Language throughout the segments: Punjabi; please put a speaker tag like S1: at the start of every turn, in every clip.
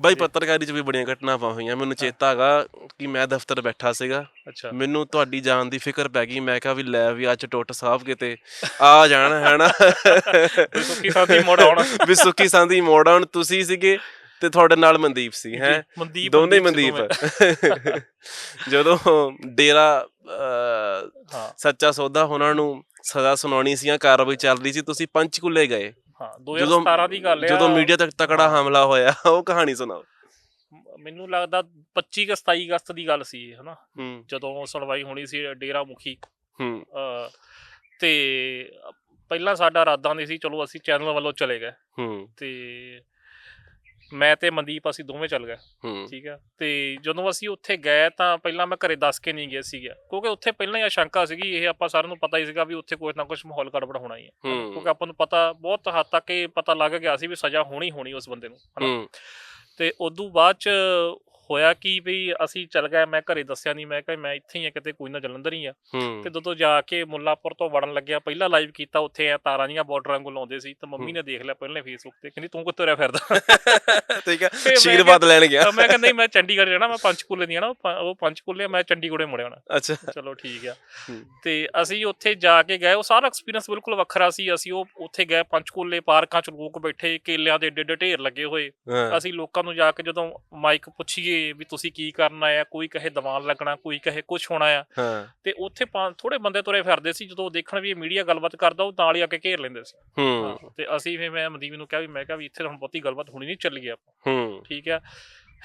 S1: ਬਾਈ ਪੱਤਰਕਾਰੀ 'ਚ ਵੀ ਬੜੀਆਂ ਘਟਨਾਵਾਂ ਹੋਈਆਂ। ਮੈਨੂੰ ਚੇਤਾ ਹੈਗਾ ਕਿ ਮੈਂ ਦਫ਼ਤਰ ਬੈਠਾ ਸੀਗਾ।
S2: ਅੱਛਾ।
S1: ਮੈਨੂੰ ਤੁਹਾਡੀ ਜਾਨ ਦੀ ਫਿਕਰ ਪੈ ਗਈ। ਮੈਂ ਕਿਹਾ ਵੀ ਲੈ ਵੀ ਅੱਜ ਟੁੱਟ ਸਾਹਿਬ ਕਿਤੇ। ਆ ਜਾਣ ਹੈਨਾ
S2: ਸੁੱਕੀ ਸਾਦੀ ਮੋੜ ਆਉਣਾ।
S1: ਵੀ ਸੁੱਕੀ ਸੰਦੀ ਮੋੜ ਆਉਣ। ਤੁਸੀਂ ਸੀਗੇ ਤੇ ਤੁਹਾਡੇ ਨਾਲ ਮਨਦੀਪ ਸੀ ਹੈ? ਦੋਨੇ
S2: ਮਨਦੀਪ
S1: ਜਦੋਂ ਡੇਰਾ ਸੱਚਾ ਸੌਦਾ ਉਹਨਾਂ ਨੂੰ ਸਜ਼ਾ ਸੁਣਾਉਣੀ ਸੀ ਜਾਂ ਕਾਰਵਾਈ ਚੱਲ ਰਹੀ ਸੀ ਤੁਸੀਂ ਪੰਚਕੂਲੇ ਗਏ।
S2: ਹਾਂ
S1: ਜਦੋਂ
S2: 2017 ਦੀ ਗੱਲ ਆ।
S1: ਜਦੋਂ ਮੀਡੀਆ ਤੱਕ ਤਕੜਾ ਹਮਲਾ ਹੋਇਆ ਉਹ ਕਹਾਣੀ ਸੁਣਾਓ।
S2: ਮੈਨੂੰ ਲੱਗਦਾ 25 ਕਿ 27 ਅਗਸਤ ਦੀ ਗੱਲ ਸੀ ਹਨਾ? ਜਦੋਂ ਸੁਣਵਾਈ ਹੋਣੀ ਸੀ ਡੇਰਾ ਮੁਖੀ।
S1: ਹੂੰ।
S2: ਤੇ ਪਹਿਲਾਂ ਸਾਡਾ ਇਰਾਦਾ ਨਹੀਂ ਸੀ ਚਲੋ ਅਸੀਂ ਚੈਨਲ ਵੱਲੋਂ ਚਲੇ ਗਏ।
S1: ਹੂੰ।
S2: ਤੇ ਮੈਂ ਤੇ ਮਨਦੀਪ ਅਸੀਂ ਦੋਵੇਂ ਚੱਲ ਗਏ। ਠੀਕ ਹੈ ਤੇ ਜਦੋਂ ਅਸੀਂ ਉੱਥੇ ਗਏ ਤਾਂ ਪਹਿਲਾਂ ਮੈਂ ਘਰੇ ਦੱਸ ਕੇ ਨਹੀਂ ਗਿਆ ਸੀਗਾ। ਕਿਉਂਕਿ ਉੱਥੇ ਪਹਿਲਾਂ ਹੀ ਆਸ਼ੰਕਾ ਸੀਗੀ ਇਹ ਆਪਾਂ ਸਾਰਿਆਂ ਨੂੰ ਪਤਾ ਹੀ ਸੀਗਾ ਵੀ ਉੱਥੇ ਕੁਝ ਨਾ ਕੁਝ ਮਾਹੌਲ ਗੜਬੜ ਹੋਣਾ ਹੀ ਹੈ।
S1: ਹੂੰ।
S2: ਕਿਉਂਕਿ ਆਪਾਂ ਨੂੰ ਪਤਾ ਬਹੁਤ ਹੱਦ ਤੱਕ ਇਹ ਪਤਾ ਲੱਗ ਗਿਆ ਸੀ ਵੀ ਸਜ਼ਾ ਹੋਣੀ ਹੋਣੀ ਉਸ ਬੰਦੇ ਨੂੰ ਹਨਾ?
S1: ਹੂੰ।
S2: ਤੇ ਉਦੋਂ ਬਾਅਦ ਚ ਹੋਇਆ ਕਿ ਵੀ ਅਸੀਂ ਚੱਲ ਗਏ ਮੈਂ ਘਰੇ ਦੱਸਿਆ ਨਹੀਂ ਮੈਂ ਕਿਹਾ ਮੈਂ ਇੱਥੇ ਹੀ ਆ ਕਿਤੇ ਕੋਈ ਨਾ ਜਲੰਧਰ ਹੀ ਆ। ਤੇ ਜਦੋਂ ਜਾ ਕੇ ਮੁੱਲਾਪੁਰ ਤੋਂ ਵੜਨ ਲੱਗਿਆ ਪਹਿਲਾਂ ਲਾਈਵ ਕੀਤਾ ਉੱਥੇ ਆ ਤਾਰਾਂ ਦੀਆਂ ਬਾਰਡਰਾਂ ਵਾਂਗੂ ਲਾਉਂਦੇ ਸੀ ਤਾਂ ਮੰਮੀ ਨੇ ਦੇਖ ਲਿਆ ਪਹਿਲਾਂ ਫੇਸਬੁੱਕ ਤੇ ਕਹਿੰਦੀ ਤੂੰ ਕਿੱਥੇ ਰਿਹਾ ਫਿਰਦਾ?
S1: ਠੀਕ
S2: ਮੈਂ
S1: ਆਸ਼ੀਰਵਾਦ ਲੈਣ ਗਿਆ।
S2: ਤਾਂ ਮੈਂ ਕਹਿੰਦਾ ਨਹੀਂ ਮੈਂ ਚੰਡੀਗੜ੍ਹ ਜਾਣਾ ਮੈਂ ਪੰਚਕੂਲੇ ਨਹੀਂ ਆਣਾ ਉਹ ਪੰਚਕੂਲੇ ਆ, ਮੈਂ ਚੰਡੀਗੜ੍ਹੇ ਮੁੜ ਆਉਣਾ।
S1: ਅੱਛਾ।
S2: ਚਲੋ ਠੀਕ ਆ। ਤੇ ਅਸੀਂ ਉੱਥੇ ਜਾ ਕੇ ਗਏ ਉਹ ਸਾਰਾ ਐਕਸਪੀਰੀਅੰਸ ਬਿਲਕੁਲ ਵੱਖਰਾ ਸੀ ਅਸੀਂ ਉਹ ਉੱਥੇ ਗਏ ਪੰਚਕੂਲੇ ਪਾਰਕਾਂ 'ਚ ਲੋਕ ਬੈਠੇ ਕੇਲਿਆਂ ਦੇ ਏਡੇ ਢੇਰ ਲੱਗੇ ਹੋਏ। ਅਸੀਂ ਲੋਕਾਂ ਨੂੰ ਜਾ ਕੇ ਜਦੋਂ ਮਾਈਕ ਪੁੱਛੀਏ ਵੀ ਤੁਸੀਂ ਕੀ ਕਰਨਾ ਆ ਕੋਈ ਕਹੇ ਦੀਵਾਨ ਲੱਗਣਾ ਕੋਈ ਕਹੇ ਕੁਝ ਹੋਣਾ ਆ।
S1: ਹਾਂ।
S2: ਤੇ ਉੱਥੇ ਥੋੜੇ ਬੰਦੇ ਤੁਰੇ ਫਿਰਦੇ ਸੀ ਜਦੋਂ ਦੇਖਣ ਵੀ ਇਹ ਮੀਡੀਆ ਗੱਲਬਾਤ ਕਰਦਾ ਉਹ ਨਾਲ ਹੀ ਆ ਕੇ ਘੇਰ ਲੈਂਦੇ ਸੀ।
S1: ਹੂੰ।
S2: ਤੇ ਅਸੀਂ ਫਿਰ ਮੈਂ ਮਨਦੀਪ ਨੂੰ ਕਿਹਾ ਵੀ ਮੈਂ ਕਿਹਾ ਵੀ ਇੱਥੇ ਹੁਣ ਬਹੁਤੀ ਗੱਲਬਾਤ ਹੋਣੀ ਨਹੀਂ ਚੱਲ ਆਪਾਂ।
S1: ਹੂੰ।
S2: ਠੀਕ ਆ।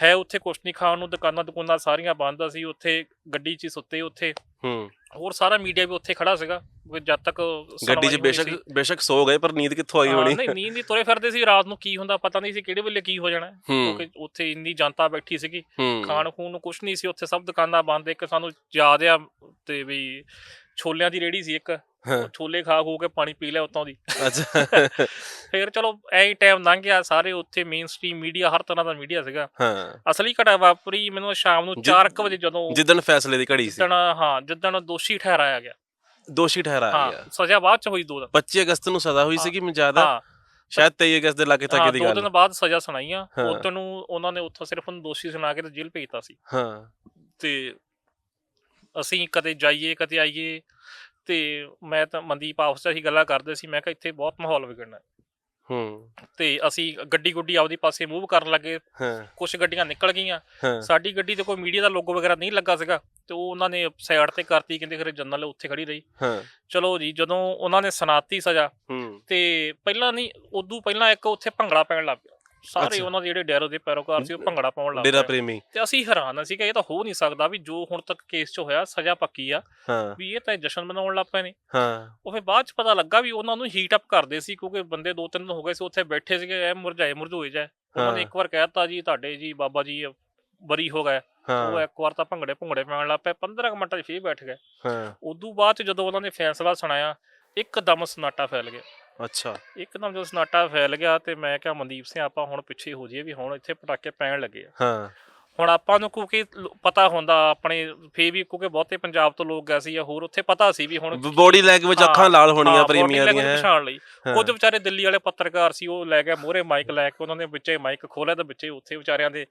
S2: ਹੈ ਉੱਥੇ ਕੁਛ ਨਹੀਂ ਖਾਣ ਨੂੰ ਦੁਕਾਨਾਂ ਦੁਕਾਨਾਂ ਸਾਰੀਆਂ ਬੰਦ ਸੀ ਉੱਥੇ ਗੱਡੀ 'ਚ ਸੁੱਤੇ ਉੱਥੇ।
S1: ਹੂੰ।
S2: ਹੋਰ ਸਾਰਾ ਮੀਡੀਆ ਵੀ ਉੱਥੇ ਖੜਾ ਸੀਗਾ। ਵੀ ਜਦ ਤੱਕ
S1: ਗੱਡੀ 'ਚ ਬੇਸ਼ੱਕ। ਬੇਸ਼ੱਕ ਸੋ ਗਏ ਪਰ ਨੀਂਦ ਕਿੱਥੋਂ ਆਈ
S2: ਹਾਂ,
S1: ਹੋਣੀ?
S2: ਨਹੀਂ ਨੀਂਦ ਨਹੀਂ ਤੁਰੇ ਫਿਰਦੇ ਸੀ ਰਾਤ ਨੂੰ ਕੀ ਹੁੰਦਾ ਪਤਾ ਨਹੀਂ ਸੀ ਕਿਹੜੇ ਵੇਲੇ ਕੀ ਹੋ ਜਾਣਾ। ਹੈ।
S1: ਹੂੰ
S2: ਕਿਉਂਕਿ ਉੱਥੇ ਇੰਨੀ ਜਨਤਾ ਬੈਠੀ ਸੀਗੀ
S1: ਹੂੰ।
S2: ਖਾਣ ਖੂਣ ਨੂੰ ਕੁਛ ਨਹੀਂ ਸੀ ਉੱਥੇ ਸਭ ਦੁਕਾਨਾਂ ਬੰਦ ਇੱਕ ਸਾਨੂੰ ਯਾਦ ਆ ਤੇ ਵੀ ਛੋਲਿਆਂ ਦੀ ਰੇੜੀ ਸੀ ਇੱਕ।
S1: ਹਾਂ।
S2: ਛੋਲੇ ਖਾ ਖੂ ਕੇ ਪਾਣੀ ਪੀ ਲਿਆ ਉੱਤੋਂ ਦੀ।
S1: ਅੱਛਾ।
S2: ਫਿਰ ਚਲੋ ਐਂ ਹੀ ਟਾਈਮ ਲੰਘ ਗਿਆ ਸਾਰੇ ਉੱਥੇ ਮੇਨ ਸਟ੍ਰੀਮ ਮੀਡੀਆ ਹਰ ਤਰ੍ਹਾਂ ਦਾ ਮੀਡੀਆ ਸੀਗਾ।
S1: ਹਾਂ।
S2: ਅਸਲੀ ਘਟਨਾ ਵਾਪਰੀ ਮੈਨੂੰ ਸ਼ਾਮ ਨੂੰ
S1: ਜਿ-
S2: 4:00 ਵਜੇ ਜਦੋਂ
S1: ਜਿੱਦਣ ਫੈਸਲੇ ਦੀ ਘੜੀ ਸੀ।
S2: ਜਿੱਦਣ ਹਾਂ ਜਿੱਦਣ ਦੋਸ਼ੀ ਠਹਿਰਾਇਆ ਗਿਆ।
S1: ਦੋਸ਼ੀ ਠਹਿਰਾਇਆ
S2: ਹਾਂ
S1: ਗਿਆ
S2: ਸਜ਼ਾ ਬਾਅਦ ਚ ਹੋਈ ਦੋ ਦਿਨ।
S1: 25 ਅਗਸਤ ਨੂੰ ਸਜ਼ਾ ਹੋਈ
S2: ਹਾਂ।
S1: ਸੀਗੀ ਮੈਨੂੰ ਜ਼ਿਆਦਾ
S2: ਹਾਂ।
S1: ਸ਼ਾਇਦ 23 ਅਗਸਤ ਦੇ ਲਾਗੇ ਤੱਕ
S2: ਹਾਂ
S1: ਦੀ
S2: ਦੋ
S1: ਗੱਲ
S2: ਦਿਨ ਬਾਅਦ ਸਜ਼ਾ ਸੁਣਾਈਆਂ।
S1: ਹਾਂ।
S2: ਉਦੋਂ ਨੂੰ ਉਹਨਾਂ ਨੇ ਉੱਥੋਂ ਸਿਰਫ ਉਹਨੂੰ ਦੋਸ਼ੀ ਸੁਣਾ ਕੇ ਤੇ ਜੇਲ੍ਹ ਭੇਜਤਾ ਸੀ।
S1: ਹਾਂ।
S2: ਤੇ ਅਸੀਂ ਕਦੇ ਜਾਈਏ ਕਦੇ ਆਈਏ ਤੇ ਮੈਂ ਤਾਂ ਮਨਦੀਪ ਆਪਸ 'ਚ ਅਸੀਂ ਗੱਲਾਂ ਕਰਦੇ ਸੀ। ਮੈਂ ਕਿਹਾ ਇੱਥੇ ਬਹੁਤ ਮਾਹੌਲ ਵਿਗੜਨਾ ਹੈ।
S1: ਹੂੰ।
S2: ਤੇ ਅਸੀਂ ਗੱਡੀ ਗੁੱਡੀ ਆਪਦੀ ਪਾਸੇ ਮੂਵ ਕਰਨ ਲੱਗੇ।
S1: ਹਾਂ।
S2: ਕੁਝ ਗੱਡੀਆਂ ਨਿਕਲ ਗਈਆਂ।
S1: ਹਾਂ।
S2: ਸਾਡੀ ਗੱਡੀ ਤੇ ਕੋਈ ਮੀਡੀਆ ਦਾ ਲੋਗੋ ਵਗੈਰਾ ਨਹੀਂ ਲੱਗਾ ਸੀਗਾ। ਤੇ ਉਹ ਉਹਨਾਂ ਨੇ ਸਾਈਡ ਤੇ ਕਰਤੀ ਕਹਿੰਦੇ ਖਰੇ ਜਨਰਲ ਉੱਥੇ ਖੜੀ ਰਹੀ।
S1: ਹਾਂ।
S2: ਚਲੋ ਜੀ ਜਦੋਂ ਉਹਨਾਂ ਨੇ ਸੁਣਾਤੀ ਸਜ਼ਾ
S1: ਹੂੰ।
S2: ਤੇ ਪਹਿਲਾਂ ਨਹੀਂ ਉਦੋਂ ਪਹਿਲਾਂ ਇੱਕ ਉੱਥੇ ਭੰਗੜਾ ਪੈਣ ਲੱਗ ਪਿਆ। ਸਾਰੇ। ਉਹਨਾਂ ਦੇ ਜਿਹੜੇ ਡੈਰੋ ਦੇ ਪੈਰੋਕਾਰ ਸੀ ਉਹ ਭੰਗੜਾ ਪਾਉਣ ਲੱਗ
S1: ਡੇਰਾ
S2: ਪਏ।
S1: ਪ੍ਰੇਮੀ।
S2: ਤੇ ਅਸੀਂ ਹੈਰਾਨ ਸੀ ਕਿ ਇਹ ਤਾਂ ਹੋ ਨਹੀਂ ਸਕਦਾ ਵੀ ਜੋ ਹੁਣ ਤੱਕ ਕੇਸ 'ਚ ਹੋਇਆ ਸਜ਼ਾ ਪੱਕੀ ਆ
S1: ਹਾਂ।
S2: ਵੀ ਇਹ ਤਾਂ ਜਸ਼ਨ ਮਨਾਉਣ ਲੱਗ ਪਏ ਨੇ।
S1: ਹਾਂ।
S2: ਉਹ ਫਿਰ ਬਾਅਦ 'ਚ ਪਤਾ ਲੱਗਾ ਵੀ ਉਹਨਾਂ ਨੂੰ ਹੀਟ ਅਪ ਕਰਦੇ ਸੀ ਕਿਉਂਕਿ ਬੰਦੇ ਦੋ ਤਿੰਨ ਹੋ ਗਏ ਸੀ ਉੱਥੇ ਬੈਠੇ ਸੀਗੇ ਐ ਮੁਰਝਾਏ ਮੁਰਝੋਏ ਜਾਏ ਉਹਨਾਂ ਨੇ
S1: ਹਾਂ।
S2: ਇੱਕ ਵਾਰ ਕਹਿਤਾ ਜੀ ਤੁਹਾਡੇ ਜੀ ਬਾਬਾ ਜੀ ਬਰੀ ਹੋ ਗਏ। ਉਹ
S1: ਹਾਂ
S2: ਇੱਕ ਵਾਰ ਤਾਂ ਭੰਗੜੇ ਭੁੰਗੜੇ ਪੈਣ ਲੱਗ ਪਏ। 15 ਕੁ ਮਿੰਟਾਂ 'ਚ ਫੇਰ ਬੈਠ ਗਏ।
S1: ਹਾਂ।
S2: ਉਦੋਂ ਬਾਅਦ 'ਚ ਜਦੋਂ ਉਹਨਾਂ ਨੇ ਫੈਸਲਾ ਸੁਣਾਇਆ ਇੱਕਦਮ ਸਨਾਟਾ ਫੈਲ ਗਿਆ।
S1: ਅੱਛਾ।
S2: ਇੱਕਦਮ ਜਦੋਂ ਸਨਾਟਾ ਫੈਲ ਗਿਆ ਤੇ ਮੈਂ ਕਿਹਾ ਮਨਦੀਪ ਸਿੰਘ ਆਪਾਂ ਹੁਣ ਪਿੱਛੇ ਹੋ ਜਾਈਏ ਵੀ ਹੁਣ ਇੱਥੇ ਪਟਾਕੇ ਪੈਣ ਲੱਗੇ ਆ।
S1: ਹਾਂ।
S2: ਹੁਣ ਆਪਾਂ ਨੂੰ ਕਿਉਂਕਿ ਪਤਾ ਹੁੰਦਾ ਆਪਣੇ ਫੇ ਵੀ ਕਿਉਂਕਿ ਬਹੁਤੇ ਪੰਜਾਬ ਤੋਂ ਲੋਕ ਗਏ ਸੀ ਜਾਂ ਹੋਰ ਉੱਥੇ ਪਤਾ ਸੀ ਵੀ ਹੁਣ
S1: ਬੋਡੀ ਲੈਂਗੁਏਜ ਅੱਖਾਂ ਲਾਲ ਹੋਣੀਆਂ
S2: body
S1: ਦੀਆਂ
S2: ਪਛਾਣ ਲਈ। ਕੁਝ ਵਿਚਾਰੇ ਦਿੱਲੀ ਵਾਲੇ ਪੱਤਰਕਾਰ ਸੀ ਉਹ ਲੈ ਕੇ ਮੋਹਰੇ ਮਾਈਕ ਲੈ ਕੇ ਉਹਨਾਂ ਨੇ ਵਿੱਚੇ ਮਾਈਕ ਖੋਲਿਆ ਤੇ ਵਿੱਚੇ ਉੱਥੇ ਵਿਚਾਰਿਆਂ ਦੇ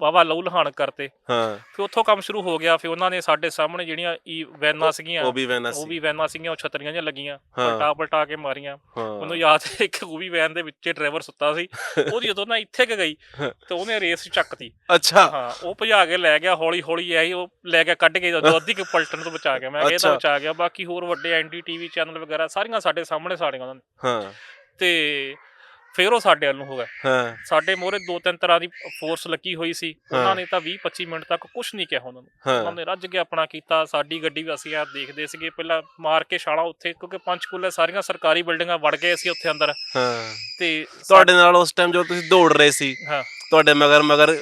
S2: ਵਾਵਾ ਲਹੂ ਲਹਾਨ ਕਰਤੇ।
S1: ਹਾਂ।
S2: ਫਿਰ ਉੱਥੋਂ ਕੰਮ ਸ਼ੁਰੂ ਹੋ ਗਿਆ ਫਿਰ ਉਹਨਾਂ ਨੇ ਸਾਡੇ ਸਾਹਮਣੇ ਜਿਹੜੀਆਂ ਈ ਵੈਨਾਂ ਸੀਗੀਆਂ
S1: ਉਹ ਵੀ ਵੈਨਾ
S2: ਉਹ
S1: ਸੀ।
S2: ਵੀ ਵੈਨਾਂ ਸੀਗੀਆਂ ਉਹ ਛਤਰੀਆਂ ਜਿਹੀਆਂ ਲੱਗੀਆਂ। ਪਲਟਾ ਪਲਟਾ ਕੇ ਮਾਰੀਆਂ। ਮੈਨੂੰ ਯਾਦ ਹੈ ਇੱਕ ਉਹ ਵੀ ਵੈਨ ਦੇ ਵਿੱਚ ਡਰਾਈਵਰ ਸੁੱਤਾ ਸੀ ਉਹ ਜਦੋਂ ਨਾ ਇੱਥੇ ਕੁ ਗਈ ਤੇ ਉਹਨੇ ਰੇਸ ਚੱਕਤੀ।
S1: ਅੱਛਾ।
S2: ਹਾਂ ਉਹ ਭਜਾ ਕੇ ਲੈ ਗਿਆ ਹੌਲੀ ਹੌਲੀ ਆਈ ਉਹ ਲੈ ਕੇ ਕੱਢ ਕੇ ਜਦੋਂ ਅੱਧੀ ਕੁ ਪਲਟਣ ਤੋਂ ਬਚਾ ਗਿਆ। ਮੈਂ ਕਿਹਾ ਇਹ ਤਾਂ। ਬਚਾ ਗਿਆ ਬਾਕੀ ਹੋਰ ਵੱਡੇ ਐਨਡੀ ਟੀਵੀ ਚੈਨਲ ਵਗੈਰਾ ਸਾਰੀਆਂ ਸਾਡੇ ਸਾਹਮਣੇ ਸਾੜੀਆਂ ਉਹਨਾਂ ਨੇ।
S1: ਹਾਂ।
S2: ਤੇ ਫਿਰ ਉਹ ਸਾਡੇ ਵੱਲ ਨੂੰ ਹੋ ਗਏ।
S1: ਹਾਂ।
S2: ਸਾਡੇ ਮੋਹਰੇ ਦੋ ਤਿੰਨ ਤਰ੍ਹਾਂ ਦੀ ਫੋਰਸ ਲੱਗੀ ਹੋਈ ਸੀ। ਉਹਨਾਂ ਨੇ ਤਾਂ 20 25 ਮਿੰਟ ਤੱਕ ਕੁਝ ਨਹੀਂ ਕਿਹਾ ਉਹਨਾਂ ਨੂੰ। ਉਹਨਾਂ ਨੇ ਰੱਜ ਕੇ ਆਪਣਾ ਕੀਤਾ ਸਾਡੀ ਗੱਡੀ ਵੀ ਅਸੀਂ ਆ ਦੇਖਦੇ ਸੀਗੇ। ਪਹਿਲਾਂ ਮਾਰ ਕੇ ਛਾਲਾ ਉੱਥੇ ਕਿਉਂਕਿ ਪੰਚਕੂਲੇ ਸਾਰੀਆਂ ਸਰਕਾਰੀ ਬਿਲਡਿੰਗਾਂ ਵੜ ਗਏ ਸੀ ਉੱਥੇ ਅੰਦਰ।
S1: ਹਾਂ।
S2: ਤੇ
S1: ਤੁਹਾਡੇ ਨਾਲ ਉਸ ਟਾਈਮ ਜਦੋਂ ਤੁਸੀਂ ਦੌੜ ਰਹੇ ਸੀ
S2: ਹਾਂ।
S1: ਤੁਹਾਡੇ ਮਗਰ ਮਗਰ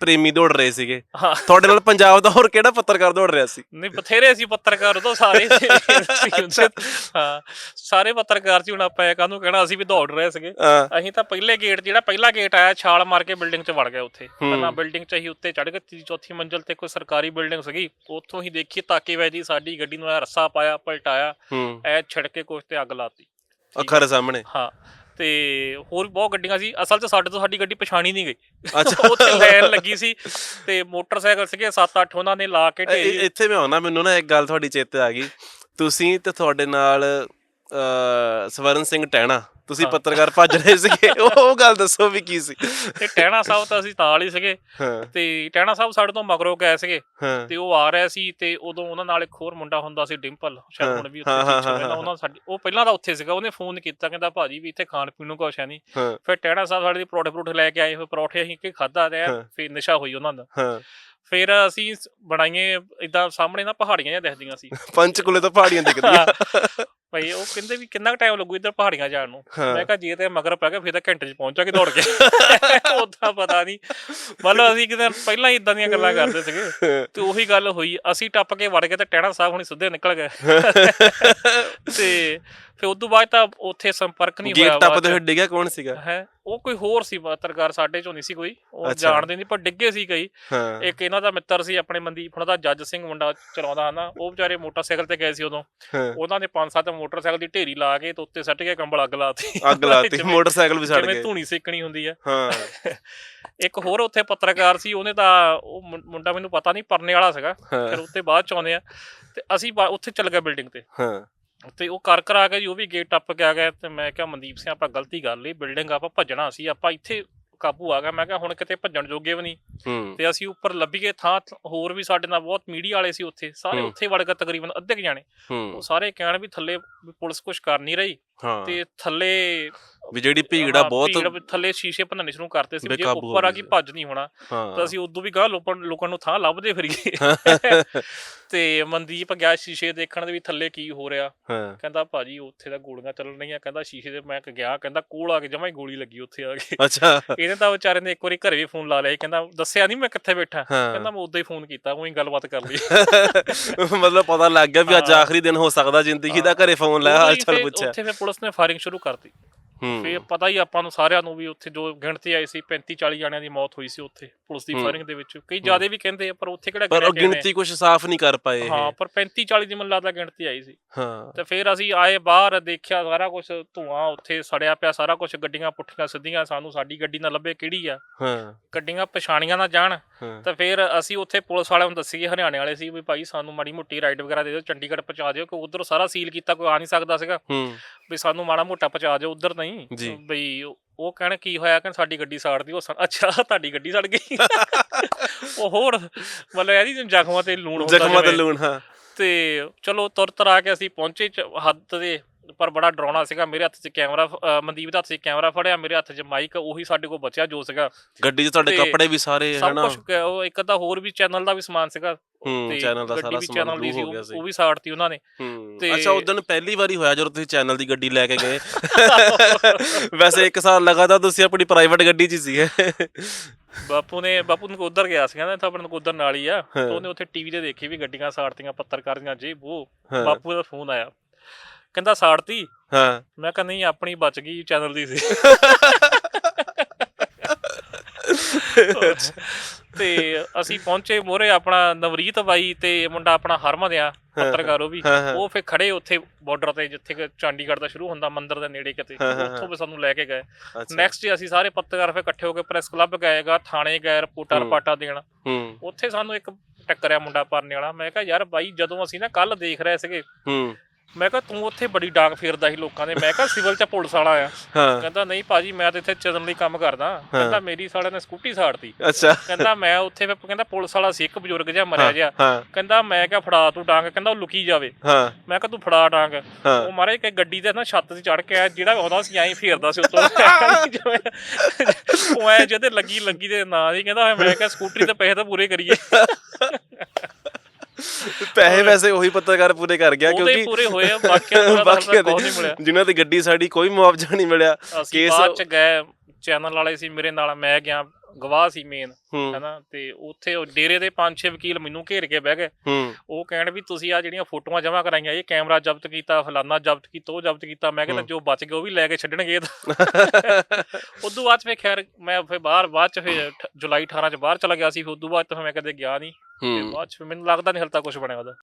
S1: ਪ੍ਰੇਮੀ ਦੌੜ ਰਹੇ ਸੀਗੇ।
S2: ਹਾਂ।
S1: ਤੁਹਾਡੇ ਨਾਲ ਪੰਜਾਬ ਦਾ ਹੋਰ ਕਿਹੜਾ ਪੱਤਰਕਾਰ ਦੌੜ ਰਿਹਾ ਸੀ?
S2: ਨਹੀਂ ਬਥੇਰੇ ਸੀ ਪੱਤਰਕਾਰ ਉਦੋਂ ਸਾਰੇ ਸੀ। ਹਾਂ ਸਾਰੇ ਪੱਤਰਕਾਰ ਸੀ ਹੁਣ ਆਪਾਂ ਇਹ ਕਾਹਨੂੰ ਕਹਿਣਾ ਅਸੀਂ ਵੀ ਦੌੜ ਰਹੇ ਸੀਗੇ। ਅਸੀਂ ਤਾਂ ਪਹਿਲੇ ਗੇਟ ਜਿਹੜਾ ਪਹਿਲਾ ਗੇਟ ਆਇਆ ਛਾਲ ਮਾਰ ਕੇ ਬਿਲਡਿੰਗ 'ਚ ਵੜ ਗਏ ਉੱਥੇ। ਪਹਿਲਾਂ ਬਿਲਡਿੰਗ 'ਚ ਅਸੀਂ ਉੱਤੇ ਚੜ੍ਹ ਗਏ ਤੀਜੀ ਚੌਥੀ ਮੰਜ਼ਲ ਤੇ ਕੋਈ ਸਰਕਾਰੀ ਬਿਲਡਿੰਗ ਸੀਗੀ। ਉੱਥੋਂ ਹੀ ਦੇਖੀ ਤਾਕੇ ਵੈ ਜੀ ਸਾਡੀ ਗੱਡੀ ਨੂੰ ਐ ਰੱਸਾ ਪਾਇਆ ਪਲਟਾਇਆ।
S1: ਹੂੰ।
S2: ਐ ਛਿੜਕੇ ਕੁਛ ਤੇ ਅੱਗ ਲਾਤੀ।
S1: ਅੱਖਾਂ ਦੇ ਸਾਹਮਣੇ।
S2: ਹਾਂ। ਤੇ ਹੋਰ ਵੀ ਬਹੁਤ ਗੱਡੀਆਂ ਸੀ। ਅਸਲ 'ਚ ਸਾਡੇ ਤੋਂ ਸਾਡੀ ਗੱਡੀ ਪਛਾਣੀ ਨਹੀਂ ਗਈ।
S1: ਅੱਛਾ।
S2: ਉੱਥੇ ਲਾਈਨ ਲੱਗੀ ਸੀ ਤੇ ਮੋਟਰਸਾਈਕਲ ਸੀਗੇ 7-8 ਉਹਨਾਂ ਨੇ ਲਾ ਕੇ ਢੇਰੀ
S1: ਇੱਥੇ ਮੈਂ ਆਉਣਾ ਮੈਨੂੰ ਨਾ ਇੱਕ ਗੱਲ ਤੁਹਾਡੀ ਚੇਤੇ ਆ ਗਈ। ਤੁਸੀਂ ਤੇ ਤੁਹਾਡੇ ਨਾਲ ਸਵਰਨ ਸਿੰਘ ਟਹਿਣਾ ਤੁਸੀਂ। ਪੱਤਰਕਾਰ ਭੱਜ ਰਹੇ ਸੀਗੇ। ਉਹ ਗੱਲ ਦੱਸੋ ਵੀ ਕੀ ਸੀ।
S2: ਤੇ ਟਹਿਣਾ ਸਾਹਿਬ ਤਾਂ ਅਸੀਂ ਨਾਲ ਹੀ ਸੀਗੇ। ਤੇ ਟਹਿਣਾ ਸਾਹਿਬ ਸਾਡੇ ਤੋਂ ਮਗਰੋਂ ਗਏ ਸੀਗੇ। ਤੇ ਉਹ ਆ ਰਿਹਾ ਸੀ ਤੇ ਉਦੋਂ ਉਹਨਾਂ ਨਾਲ ਇੱਕ ਹੋਰ ਮੁੰਡਾ ਹੁੰਦਾ ਸੀ ਡਿੰਪਲ। ਸ਼ਾਇਦ ਹੁਣ ਵੀ ਉੱਥੇ
S1: ਹਾਂ, ਹਾਂ,
S2: ਉਹਨਾਂ ਸਾਡੀ ਉਹ ਪਹਿਲਾਂ ਤਾਂ ਉੱਥੇ ਸੀਗਾ। ਉਹਨੇ ਫੋਨ ਕੀਤਾ ਕਹਿੰਦਾ ਭਾਜੀ ਵੀ ਇੱਥੇ ਖਾਣ ਪੀਣ ਨੂੰ ਕੁਛ ਹੈ ਨਹੀਂ ਫਿਰ ਟਹਿਣਾ ਸਾਹਿਬ ਸਾਡੇ ਲਈ ਪਰੌਠੇ ਪਰੌਠੇ ਲੈ ਕੇ ਆਏ। ਹੋਏ ਪਰੌਠੇ ਅਸੀਂ ਕਿ ਖਾਦਾ ਰਿਹਾ। ਫਿਰ ਨਸ਼ਾ ਹੋਈ ਉਹਨਾਂ ਦਾ।
S1: ਹਾਂ।
S2: ਫਿਰ ਅਸੀਂ ਬਣਾਈਆਂ ਇਦਾਂ ਸਾਹਮਣੇ ਨਾ ਪਹਾੜੀਆਂ ਜਿਹਾ ਦਿਖਦੀਆਂ ਸੀ।
S1: ਪੰਚਕੁਲੇ ਤੋਂ ਪਹਾੜੀਆਂ ਦਿਖਦੀਆਂ।
S2: ਭਈ ਉਹ ਕਹਿੰਦੇ ਵੀ ਕਿੰਨਾ ਟਾਈਮ ਲੱਗੂ ਇੱਧਰ ਪਹਾੜੀਆਂ ਜਾਣ ਨੂੰ। ਮੈਂ ਕਿਹਾ ਜੇ ਤੇ ਮਗਰ ਪੈ ਗਿਆ ਫਿਰ ਤਾਂ ਘੰਟੇ 'ਚ ਪਹੁੰਚਾਂਗੇ ਦੌੜ ਕੇ। ਉਦਾਂ ਪਤਾ ਨਹੀਂ ਮਤਲਬ ਅਸੀਂ ਕਿਤੇ ਪਹਿਲਾਂ ਹੀ ਇਦਾਂ ਦੀਆਂ ਗੱਲਾਂ ਕਰਦੇ ਸੀਗੇ। ਤੇ ਉਹੀ ਗੱਲ ਹੋਈ ਅਸੀਂ ਟੱਪ ਕੇ ਵੜ ਗਏ ਤੇ ਟਹਿਣਾ ਸਾਹਿਬ ਹੁਣੀ ਸਿੱਧੇ ਨਿਕਲ ਗਏ। ਤੇ ਫਿਰ ਉਦੋਂ ਬਾਅਦ ਤਾਂ ਉੱਥੇ ਸੰਪਰਕ ਨਹੀਂ ਹੋਇਆ
S1: ਗੇਟ ਟੱਪਦੇ ਹੋਏ ਡਿੱਗਿਆ ਕੌਣ ਸੀਗਾ?
S2: ਹੈ ਉਹ ਕੋਈ ਹੋਰ ਸੀ ਪੱਤਰਕਾਰ ਸਾਡੇ ਚੋਂ ਨਹੀਂ ਸੀ ਕੋਈ ਉਹ। ਜਾਣਦੇ ਨਹੀਂ ਪਰ ਡਿੱਗੇ ਸੀ ਕਈ। ਇੱਕ ਇਹਨਾਂ ਦਾ ਮਿੱਤਰ ਸੀ ਆਪਣੇ ਮਨਦੀਪ ਹੁਣਾਂ ਦਾ ਜੱਜ ਸਿੰਘ ਮੁੰਡਾ ਚਲਾਉਂਦਾ ਹਨਾ ਉਹ ਵਿਚਾਰੇ ਮੋਟਰਸਾਈਕਲ ਤੇ ਗਏ ਸੀ ਉਦੋਂ। ਉਹਨਾਂ ਨੇ ਪੰਜ ਸੱਤ ਮੋਟਰਸਾਈਕਲ ਦੀ ਢੇਰੀ ਲਾ ਕੇ ਤੇ ਉੱਤੇ ਸੱਟ ਕੇ ਕੰਬਲ ਅੱਗ ਲਾਤੀ
S1: ਅੱਗ ਲਾਤੀ
S2: ਜਿਵੇਂ-
S1: ਮੋਟਰਸਾਈਕਲ ਵੀ ਸੜ
S2: ਜਿਵੇਂ
S1: ਗਏ।
S2: ਧੂਣੀ ਸੇਕਣੀ ਹੁੰਦੀ ਆ।
S1: ਹਾਂ।
S2: ਇੱਕ ਹੋਰ ਉੱਥੇ ਪੱਤਰਕਾਰ ਸੀ ਉਹਨੇ ਤਾਂ ਉਹ ਮੁੰਡਾ ਮੈਨੂੰ ਪਤਾ ਨਹੀਂ ਪਰਨੇ ਵਾਲਾ ਸੀਗਾ। ਫਿਰ ਉੱਤੇ ਬਾਅਦ ਚ ਆਉਂਦੇ ਆ। ਤੇ ਅਸੀਂ ਉੱਥੇ ਚੱਲ ਗਏ ਬਿਲਡਿੰਗ ਤੇ।
S1: ਹਾਂ।
S2: ਤੇ ਉਹ ਕਰ ਕਰ ਆ ਗਿਆ ਜੀ ਉਹ ਵੀ ਗੇਟ ਟੱਪ ਕੇ ਆ ਗਿਆ ਤੇ ਮੈਂ ਕਿਹਾ ਮਨਦੀਪ ਸਿੰਘ ਆਪਾਂ ਗਲਤੀ ਕਰ ਲਈ ਬਿਲਡਿੰਗ ਆਪਾਂ ਭੱਜਣਾ ਸੀ ਆਪਾਂ ਇੱਥੇ ਕਾਬੂ ਆ ਗਿਆ ਮੈਂ ਕਿਹਾ ਹੁਣ ਕਿਤੇ ਭੱਜਣ ਜੋਗੇ ਵੀ ਨਹੀਂ। ਤੇ ਅਸੀਂ ਉੱਪਰ ਲੱਭੀਏ ਥਾਂ ਥ- ਹੋਰ ਵੀ ਸਾਡੇ ਨਾਲ ਬਹੁਤ ਮੀਡੀਆ ਵਾਲੇ ਸੀ ਉੱਥੇ ਸਾਰੇ। ਉੱਥੇ ਵੜ ਗਏ ਤਕਰੀਬਨ ਅੱਧੇ ਕੁ ਜਾਣੇ। ਉਹ ਸਾਰੇ ਕਹਿਣ ਵੀ ਥੱਲੇ ਪੁਲਿਸ ਕੁਝ ਕਰ ਨਹੀਂ ਰਹੀ। ਤੇ ਥੱਲੇ
S1: ਵੀ ਜਿਹੜੀ ਭੀੜ ਆ ਬਹੁਤ
S2: ਭੀੜ ਥੱਲੇ ਸ਼ੀਸ਼ੇ ਭੰਨਣੇ ਸ਼ੁਰੂ ਕਰਤੇ ਸੀ ਵੀ ਜੇ
S1: ਬੇਕਾਬੂ ਹੋ
S2: ਉੱਪਰ ਆ
S1: ਗਈ
S2: ਗਈ
S1: ਸੀ।
S2: ਭੱਜ ਨਹੀਂ ਹੋਣਾ। ਤਾਂ ਅਸੀਂ ਉਦੋਂ ਵੀ ਗਾਹ ਲੋਕਾਂ ਲੋਕਾਂ ਨੂੰ ਥਾਂ ਲੱਭਦੇ ਫਿਰੀਏ। ਤੇ ਮਨਦੀਪ ਗਿਆ ਸ਼ੀਸ਼ੇ ਦੇਖਣ ਦੇ ਵੀ ਥੱਲੇ ਕੀ ਹੋ ਰਿਹਾ।
S1: ਹਾਂ।
S2: ਕਹਿੰਦਾ ਭਾਜੀ ਉੱਥੇ ਤਾਂ ਗੋਲੀਆਂ ਚੱਲਣ ਰਹੀਆਂ ਕਹਿੰਦਾ ਸ਼ੀਸ਼ੇ ਦੇ ਮੈਂ ਗਿਆ। ਕਹਿੰਦਾ ਕੋਲ ਆ ਕੇ ਜਮਾਂ ਹੀ ਗੋਲੀ ਲੱਗੀ ਉੱਥੇ ਆ ਕੇ।
S1: ਅੱਛਾ।
S2: ਇਹਨੇ ਤਾਂ ਵਿਚਾਰੇ ਨੇ ਇੱਕ ਵਾਰੀ ਘਰੇ ਵੀ ਫੋਨ ਲਾ ਲਿਆ ਸੀ, ਕਹਿੰਦਾ ਦੱਸਿਆ ਨਹੀਂ ਮੈਂ ਕਿੱਥੇ ਬੈਠਾ।
S1: ਹਾਂ।
S2: ਕਹਿੰਦਾ ਮੈਂ ਉਦੋਂ ਹੀ ਫੋਨ ਕੀਤਾ। ਉਹੀ ਗੱਲਬਾਤ ਕਰ ਲਈ।
S1: ਮਤਲਬ ਪਤਾ ਲੱਗ ਗਿਆ ਵੀ ਅੱਜ
S2: ਹਾਂ।
S1: ਆਖਰੀ ਦਿਨ ਹੋ ਸਕਦਾ ਜ਼ਿੰਦਗੀ ਦਾ। ਘਰੇ ਫੋਨ ਲਾਇਆ
S2: ਉਦੋਂ
S1: ਹਾਲ
S2: ਹੀ
S1: ਚਾਲ
S2: ਫਿਰ
S1: ਪੁੱਛਿਆ।
S2: ਉੱਥੇ ਫਿਰ ਪੁਲਿਸ ਨੇ ਫਾਇਰਿੰਗ ਸ਼ੁਰੂ ਕਰਤੀ। ਫਿਰ ਪਤਾ ਹੀ ਆਪਾਂ ਨੂੰ ਸਾਰਿਆਂ ਨੂੰ ਵੀ ਉੱਥੇ ਜੋ ਗਿਣਤੀ ਆਈ ਸੀ 35 40 ਜਣਿਆਂ ਦੀ ਮੌਤ ਹੋਈ ਸੀ ਉੱਥੇ। ਪੁਲਿਸ ਦੀ। ਫਾਇਰਿੰਗ ਦੇ ਵਿੱਚ। ਕਈ ਜ਼ਿਆਦਾ ਵੀ ਕਹਿੰਦੇ ਆ ਪਰ ਉੱਥੇ ਕਿਹੜਾ
S1: ਪਰ। ਗਿਣਤੀ ਕੁਝ ਸਾਫ਼ ਨਹੀਂ ਕਰ ਪਾਏ
S2: ਹਾਂ ਪਰ 35 40 ਦੀ ਮੈਨੂੰ ਲੱਗਦਾ ਗਿਣਤੀ ਆਈ ਸੀ।
S1: ਹਾਂ।
S2: ਤੇ ਫਿਰ ਅਸੀਂ ਆਏ ਬਾਹਰ ਦੇਖਿਆ ਸਾਰਾ ਕੁਝ ਧੂਆਂ ਉੱਥੇ ਸੜਿਆ ਪਿਆ ਸਾਰਾ ਕੁਝ ਗੱਡੀਆਂ ਪੁੱਠੀਆਂ ਸਿੱਧੀਆਂ ਸਾਨੂੰ ਸਾਡੀ ਗੱਡੀ ਨਾ ਲੱਭੇ ਕਿਹੜੀ ਆ।
S1: ਹਾਂ।
S2: ਗੱਡੀਆਂ ਪਛਾਣੀਆਂ ਨਾ ਜਾਣ। ਤਾਂ ਫਿਰ ਅਸੀਂ ਉੱਥੇ ਪੁਲਿਸ ਵਾਲਿਆਂ ਨੂੰ ਦੱਸੀਏ ਹਰਿਆਣੇ ਵਾਲੇ ਸੀ ਵੀ ਭਾਈ ਸਾਨੂੰ ਮਾੜੀ ਮੋਟੀ ਰਾਈਡ ਵਗੈਰਾ ਦੇ ਦਿਓ ਚੰਡੀਗੜ੍ਹ ਪਹੁੰਚਾ ਦਿਓ ਕਿ ਉਧਰ ਸਾਰਾ ਸੀਲ ਕੀਤਾ ਕੋਈ ਆ ਨਹੀਂ ਸਕਦਾ ਸੀਗਾ।
S1: ਹੂੰ।
S2: ਵੀ ਸਾਨੂੰ ਮਾੜਾ ਮੋਟਾ ਪਹੁੰਚਾ ਦਿਓ ਉਧਰ ਨਹੀਂ। ਬਈ ਉਹ- ਕਹਿਣ ਕੀ ਹੋਇਆ ਕਿ ਸਾਡੀ ਗੱਡੀ ਸਾੜਦੀ ਉਹ ਸਾ- ਅੱਛਾ ਤੁਹਾਡੀ ਗੱਡੀ ਸੜ ਗਈ ਉਹ ਹੋਰ ਮਤਲਬ ਇਹਦੀ ਜ਼ਖਮਾਂ ਤੇ ਲੂਣ ਹੁੰਦਾ
S1: ਜ਼ਖਮਾਂ ਤੇ
S2: ਜਿਵੇਂ।
S1: ਲੂਣ ਹਾਂ
S2: ਤੇ ਚਲੋ ਤੁਰ ਤੁਰ ਆ ਕੇ ਅਸੀਂ ਪਹੁੰਚੇ ਚ- ਹੱਦ ਤੇ ਪਰ ਬੜਾ ਡਰਾਉਣਾ ਸੀਗਾ। ਮੇਰੇ ਹੱਥ 'ਚ ਕੈਮਰਾ ਅ, ਮਨਦੀਪ ਦੇ ਹੱਥ 'ਚ ਕੈਮਰਾ ਫੜਿਆ ਮੇਰੇ ਹੱਥ 'ਚ ਮਾਈਕ ਉਹੀ ਸਾਡੇ ਕੋਲ ਬਚਿਆ ਜੋ ਸੀਗਾ।
S1: ਗੱਡੀ 'ਚ ਤੁਹਾਡੇ
S2: ਤੇ
S1: ਕੱਪੜੇ ਵੀ ਸਾਰੇ
S2: ਸਭ
S1: ਹਨਾ?
S2: ਕੁਝ ਉਹ ਇੱਕ ਅੱਧਾ ਹੋਰ ਵੀ ਚੈਨਲ ਦਾ ਵੀ ਸਮਾਨ ਸੀਗਾ।
S1: ਹੂੰ ਚੈਨਲ ਦਾ
S2: ਗੱਡੀ
S1: ਸਾਰਾ
S2: ਵੀ
S1: ਸਮਾਨ
S2: channel ਦੀ
S1: ਹੋ
S2: ਉਹ-
S1: ਗਿਆ ਸੀ।
S2: ਉਹ ਵੀ ਸਾੜਤੀ ਉਹਨਾਂ ਨੇ।
S1: ਹੂੰ।
S2: ਤੇ-
S1: ਅੱਛਾ ਉਦੋਂ ਪਹਿਲੀ ਵਾਰੀ ਹੋਇਆ ਜਦੋਂ ਤੁਸੀਂ ਚੈਨਲ ਦੀ ਗੱਡੀ ਲੈ ਕੇ ਗਏ। ਵੈਸੇ ਇੱਕ ਸਾਲ ਲਗਾਤਾਰ ਤੁਸੀਂ ਆਪਣੀ ਪ੍ਰਾਈਵੇਟ ਗੱਡੀ 'ਚ ਹੀ ਸੀਗੇ।
S2: ਬਾਪੂ ਨੇ ਬਾਪੂ ਨੂੰ ਉਧਰ ਗਿਆ ਸੀ ਕਹਿੰਦਾ ਤਾਂ ਆਪਣੇ ਉਧਰ ਨਾਲ ਹੀ ਆ। ਤੇ। ਉਹਨੇ ਉੱਥੇ ਟੀਵੀ ਤੇ ਦੇਖੀ ਵੀ ਗੱਡੀਆਂ ਸਾੜਤੀਆਂ ਪੱਤਰਕਾਰ ਦੀਆਂ ਜੇ ਉਹ।
S1: ਹਾਂ।
S2: ਬਾਪੂ ਦਾ ਫੋਨ ਆਇਆ। ਕਹਿੰਦਾ ਸਾੜਤੀ।
S1: ਹਾਂ।
S2: ਮੈਂ ਕਿਹਾ ਨਹੀਂ ਆਪਣੀ ਬਚ ਗਈ ਚੈਨਲ ਦੀ ਸੀ। ਤੇ ਅਸੀਂ ਪਹੁੰਚੇ ਮੋਰੇ ਆਪਣਾ ਨਵਰੀਤ ਬਾਈ ਤੇ ਮੁੰਡਾ ਆਪਣਾ ਹਰਮਨ ਆ ਪੱਤਰਕਾਰ ਉਹ ਵੀ। ਉਹ ਫੇ ਖੜੇ ਉੱਥੇ ਬਾਰਡਰ ਤੇ ਜਿੱਥੇ ਚੰਡੀਗੜ੍ਹ ਦਾ ਸ਼ੁਰੂ ਹੁੰਦਾ ਮੰਦਿਰ ਦੇ ਨੇੜੇ ਕਿਤੇ। ਉੱਥੋਂ ਵੀ ਸਾਨੂੰ ਲੈ ਕੇ ਗਏ। ਨੈਕਸਟ ਅਸੀਂ ਸਾਰੇ ਪੱਤਰਕਾਰ ਫੇ ਇਕੱਠੇ ਹੋ ਕੇ ਪ੍ਰੈਸ ਕਲੱਬ ਗਏਗਾ ਥਾਣੇ ਗਏ ਰਿਪੋਰਟਾਂ। ਰਪਾਟਾ ਦੇਣ। ਉੱਥੇ ਸਾਨੂੰ ਇੱਕ ਟੱਕਰਿਆ ਮੁੰਡਾ ਪਰਨੇ ਵਾਲਾ। ਮੈਂ ਕਿਹਾ ਯਾਰ ਬਾਈ ਜਦੋਂ ਅਸੀਂ ਨਾ ਕੱਲ ਦੇਖ ਰਹੇ ਸੀਗੇ
S1: ਹੂੰ।
S2: ਮੈਂ ਕਿਹਾ ਤੂੰ ਉੱਥੇ ਬੜੀ ਡਾਂਗ ਫੇਰਦਾ ਸੀ ਲੋਕਾਂ ਦੇ। ਮੈਂ ਕਿਹਾ ਸਿਵਲ ਚ ਪੁਲਿਸ ਵਾਲਾ ਆ।
S1: ਹਾਂ।
S2: ਕਹਿੰਦਾ ਨਹੀਂ ਭਾਜੀ ਮੈਂ ਤਾਂ ਇੱਥੇ ਚਰਨ ਲਈ ਕੰਮ ਕਰਦਾ। ਕਹਿੰਦਾ ਮੇਰੀ ਸਾਲੇ ਨੇ ਸਕੂਟੀ ਸਾੜਤੀ।
S1: ਅੱਛਾ।
S2: ਕਹਿੰਦਾ ਮੈਂ ਉੱਥੇ ਫਿਰ ਕਹਿੰਦਾ ਪੁਲਿਸ ਵਾਲਾ ਸੀ ਇੱਕ ਬਜ਼ੁਰਗ ਜਿਹਾ ਮਰਿਆ ਜਿਹਾ।
S1: ਹਾਂ।
S2: ਕਹਿੰਦਾ ਮੈਂ ਕਿਹਾ ਫੜਾ ਤੂੰ ਡਾਂਗ। ਕਹਿੰਦਾ ਉਹ ਲੁਕੀ ਜਾਵੇ।
S1: ਹਾਂ।
S2: ਮੈਂ ਕਿਹਾ ਤੂੰ ਫੜਾ ਡਾਂਗ।
S1: ਹਾਂ।
S2: ਉਹ ਮਾਰੇ ਕਿ ਗੱਡੀ ਤੇ ਨਾ ਛੱਤ ਤੇ ਚੜ ਕੇ ਆਇਆ ਜਿਹੜਾ ਆਉਂਦਾ ਸੀ ਐਂ ਫੇਰਦਾ ਸੀ ਉੱਤੋਂ। ਉਹ ਐ ਜਿਹਦੇ ਲੱਗੀ ਲੱਗੀ ਦੇ ਨਾਂ ਦੀ। ਕਹਿੰਦਾ ਮੈਂ ਕਿਹਾ ਸਕੂਟਰੀ ਤੇ ਪੈਸੇ ਤਾਂ ਪੂਰੇ ਕਰੀਏ।
S1: ਪੈਸੇ ਵੈਸੇ ਉਹੀ ਪੱਤਰਕਾਰ ਪੂਰੇ ਕਰ ਗਿਆ ਕਿਉਂਕਿ
S2: ਪੂਰੇ ਹੋਏ ਆ ਬਾਕੀਆਂ ਤਾਂ
S1: ਬਾਕੀਆਂ
S2: ਨਹੀਂ ਮਿਲਿਆ।
S1: ਦੇ ਜਿਨ੍ਹਾਂ ਦੀ ਗੱਡੀ ਸਾਡੀ ਕੋਈ ਮੁਆਵਜ਼ਾ ਨਹੀਂ ਮਿਲਿਆ। ਕੇਸ-
S2: ਬਾਅਦ ਚ ਗਏ ਚੈਨਲ ਵਾਲੇ ਸੀ ਮੇਰੇ ਨਾਲ ਮੈਂ ਗਿਆ। ਗਵਾਹ ਸੀ ਮੇਨ ਹੈਨਾ? ਤੇ ਉੱਥੇ ਉਹ ਡੇਰੇ ਦੇ ਪੰਜ ਛੇ ਵਕੀਲ ਮੈਨੂੰ ਘੇਰ ਕੇ ਬਹਿ ਗਏ। ਉਹ ਕਹਿਣ ਵੀ ਤੁਸੀਂ ਆ ਜਿਹੜੀਆਂ ਫੋਟੋਆਂ ਜਮ੍ਹਾਂ ਕਰਾਈਆਂ ਇਹ ਕੈਮਰਾ ਜ਼ਬਤ ਕੀਤਾ ਫਲਾਨਾ ਜ਼ਬਤ ਕੀਤਾ ਉਹ ਜ਼ਬਤ ਕੀਤਾ। ਮੈਂ ਕਹਿੰਦਾ। ਜੋ ਬਚ ਗਏ ਉਹ ਵੀ ਲੈ ਕੇ ਛੱਡਣਗੇ। ਉਦੋਂ ਬਾਅਦ ਫਿਰ ਖੈਰ ਮੈਂ ਫਿਰ ਬਾਹਰ ਬਾਅਦ ਚ ਅਠ- ਜੁਲਾਈ 18 ਚ ਬਾਹਰ ਚਲਾ ਗਿਆ ਸੀ। ਉਦੋਂ ਬਾਅਦ ਤਾਂ ਮੈਂ ਕਦੇ ਗਿਆ ਨਹੀਂ। ਤੇ ਬਾਅਦ ਚ ਮੈਨੂੰ ਲੱਗਦਾ ਨਹੀਂ ਹਲਤਾ ਕੁਝ ਬਣਿਆ ਉਹਦਾ।